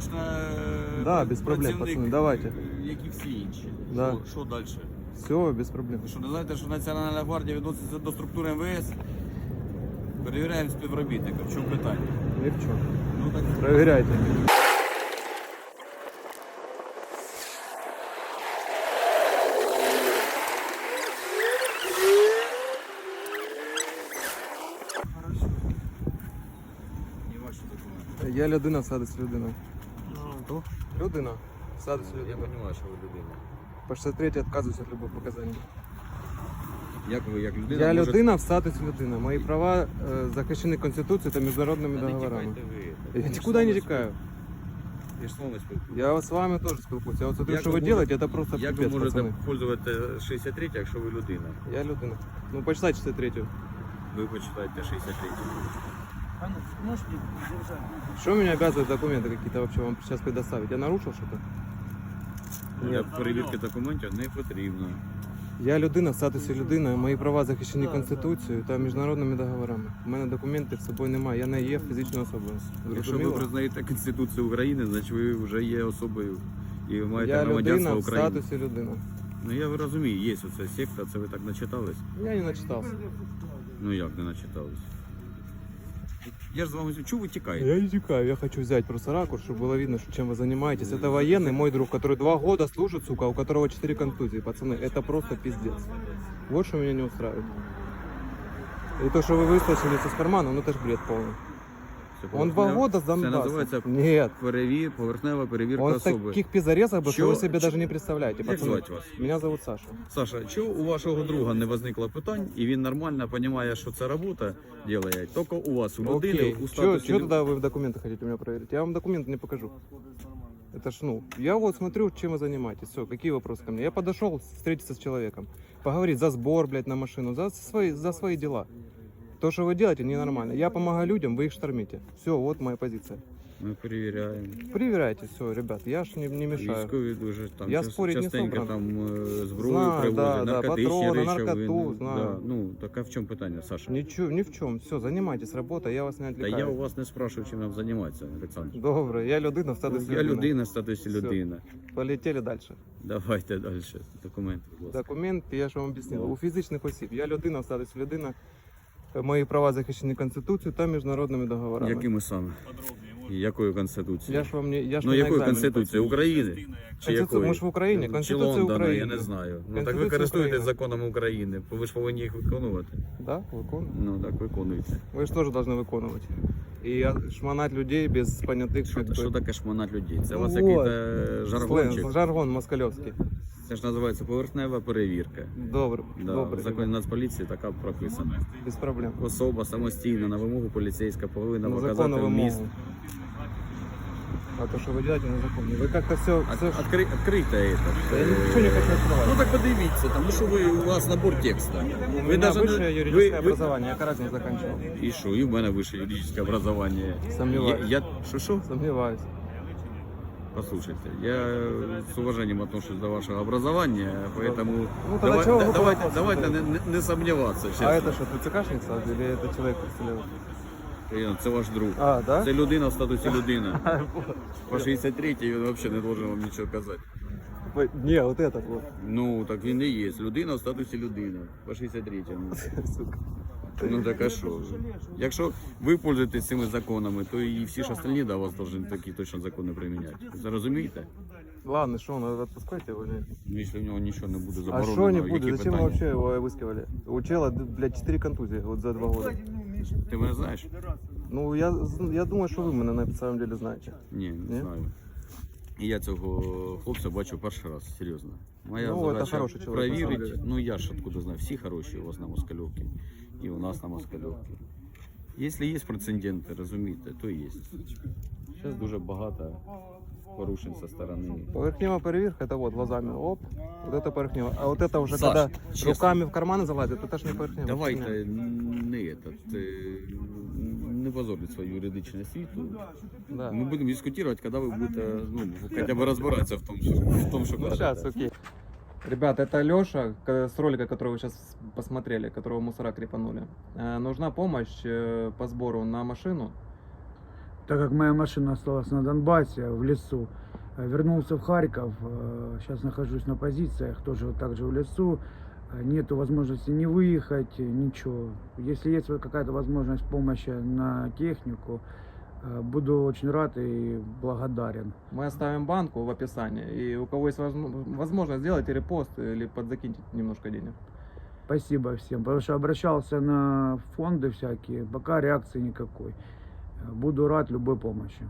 точно е, Да, без проблем, пацани, давайте. Як і всі інші. Да. Що, що далі? Все, без проблем. Ви що не знаєте, що Національна гвардія відноситься до структури МВС? Перевіряємо співробітника. В чому питання? Ни в чем. Ну так документи. Я людина в статусі людини. Хто? Людина в статусі Я людини. розумію, що ви людина. По 63 відказуюся від любых показань. Як ви, як людина? Я можете- людина в статусі людини. Мої права е, захищені Конституцією та міжнародними Та договорами. тікайте ви. Я нікуди не тікаю. Ви ж. Я з вами теж спілкуюся. От Як що ви робите, це просто Як ви можете пользувати 63, якщо ви людина? Я людина. Ну, почитай 63 Ви почитайте 63. Что меня обязывают документы какие-то вообще вам сейчас предоставить? Я нарушил что-то? Для перевірки документів не потрібно. Я людина в статусі людини, мої права захищені Конституцією та міжнародними договорами. У мене документів з собою немає, я не є фізичною особою. Якщо ви Зрозуміло? признаєте Конституцію України, значить ви вже є особою і маєте Я громадянство людина в України. статусі людини. Ну я розумію, є оця секта, це ви так начитались? Я не начитався. Ну як не начитались? Я ж з вами чого ви тікаєте? Я не тікаю, я хочу взять просто ракурс, чтобы было видно, что, чем вы занимаетесь. Это военный, мой друг, который два года служит, сука, у которого четыре контузии. Пацаны, это просто пиздец. Вот что меня не устраивает. И то, что вы вытащили из кармана, ну это ж бред полный. Це Он два поверхнева- года с Це Донбасса. називається Нет. перевір, поверхнева перевірка Он в особи. таких пизорезах бы, что Чё- вы себе чё- даже не представляете, Як пацаны. звати вас? Меня зовут Саша. Саша, чого у вашого друга не возникло питань, і він нормально розуміє, що це робота робить, тільки у вас, у людини, Окей. у Что статусі... лю- тогда вы в документы хотите у меня проверить? Я вам документы не покажу. Это ж, ну, я вот смотрю, чем вы занимаетесь. Все, какие вопросы ко мне? Я подошел встретиться с человеком, поговорить за сбор, блядь, на машину, за свои, за свои дела. То, что вы делаете, ненормально. Я помогаю людям, вы их штормите. Все, вот моя позиция. Ми перевіряємо. Проверяйте, все, ребят, я ж не, не мешаю. Військові дуже там Я час- спорить не частенько собран. там е, зброю Знаю, привозять, да, да, наркотичні патрони, речовини. наркоту, знаю. Да, ну, так а в чому питання, Саша? Ничего, ни в чем. Все, занимайтесь работой, я вас не Та отвлекаю. я у вас не спрашиваю, чим нам займатися, Олександр. Добре, я людина в статусі Я людини. людина в статусі Всё. людина. Полетели дальше. Давайте далі. Документи, будь ласка. Документ, я ж вам об'яснив. У фізичних осіб. Я людина в статусі людина. Мої права захищені Конституцією та міжнародними договорами. Якими саме? І Якою конституцією? Я ж вам не я ж Ну не на якою екзамені конституцією? України? Чи Конституцію, якою? ми ж в Україні, Чи Конституція Лондона, України. я не знаю. Ну так ви Конституція користуєтесь України. законами України, ви ж повинні їх виконувати. Да, виконую. Ну так виконуйте. Ви ж теж повинні виконувати. І шманати людей без понятих Що, що таке шмонать людей? Це у Ну вас вот. який-то жаргончик? жаргон москальовський. Це ж називається поверхнева перевірка. Добре, Да, добре. в законі Нацполіції така прописана. Без проблем. Особа самостійно на вимогу поліцейська повинна На показати законну вміст. А то, що ви робите, незаконно. Ви як-то все... От- все... Открий, открийте это. Я нічого не хочу відкривати. Ну так подивіться, тому що ви, у вас набор текста. У Ви даже высшее юридическое ви- ви- образование, я каразин заканчивал. І що, і в мене вище юридичне образування. Сомневаюсь. Я, я, що? Сомневаюсь. Послушайте, я с уважением отношусь до вашего образования, поэтому Ну, тогда чего вы давайте, вопросы давайте задаете? не, не, не сомневаться. А чесно. это что, ТЦКшник сразу или это человек представляет? Ірина, Це ваш друг. А, да? Це людина в статусі людина. По 63-й він взагалі не должен вам нічого казати. Ой, Не, вот этот вот. Ну, так він і є. Людина в статусі людини. По 63-му. Сука. Ну так а що? Якщо ви пользуєтесь цими законами, то і всі ж остальні до вас повинні такі точно закони приміняти. Зрозумієте? Ладно, что, он отпускайте его? или- Ну, Якщо в нього нічого не буде А заборонено, что не які будет? Зачем вы питання? вообще его выскивали? У чела, блядь, 4 контузии вот за два года. Ти мене знаєш? Ну, я, з- я думаю, что вы меня на самом деле знаете. Ні, не Ні? знаю. І я цього хлопця бачу перший раз, серйозно. Моя Ну, це задача хороший чоловік, на самом перевірити. деле. Ну я ж откуда знаю, всі хороші у вас на Москальовці. І у нас на Москальовці. Якщо є прецеденти, розумієте, то є. Зараз дуже багато порушень со сторони. Поверхневая проверка, это вот глазами, оп, вот это поверхнево. А вот это уже Саш, когда честно. руками в карманы залазят, это ж не поверхнево. Давайте не этот, е, не позорить свою юридичну освіту. Да. Ми будемо дискутувати, коли ви будете ну, хоча б розбиратися в тому, що, в тому, що Ну кажете. сейчас, окей. Ребят, это Леша с ролика, который вы сейчас посмотрели, которого мусора крепанули. Э, Нужна помощь э, по сбору на машину. так как моя машина осталась на Донбассе, в лесу. Э, Вернулся в Харьков, сейчас нахожусь на позициях, тоже вот так же в лесу. Э, Нету возможности не выехать, э, ничего. Если есть какая-то возможность помощи на технику, э, буду очень рад и благодарен. Мы оставим банку в описании, и у кого есть возм- возможность, сделайте репост или подзакиньте немножко денег. Спасибо всем, потому что обращался на фонды всякие, пока реакции никакой. Буду рад любой помощи.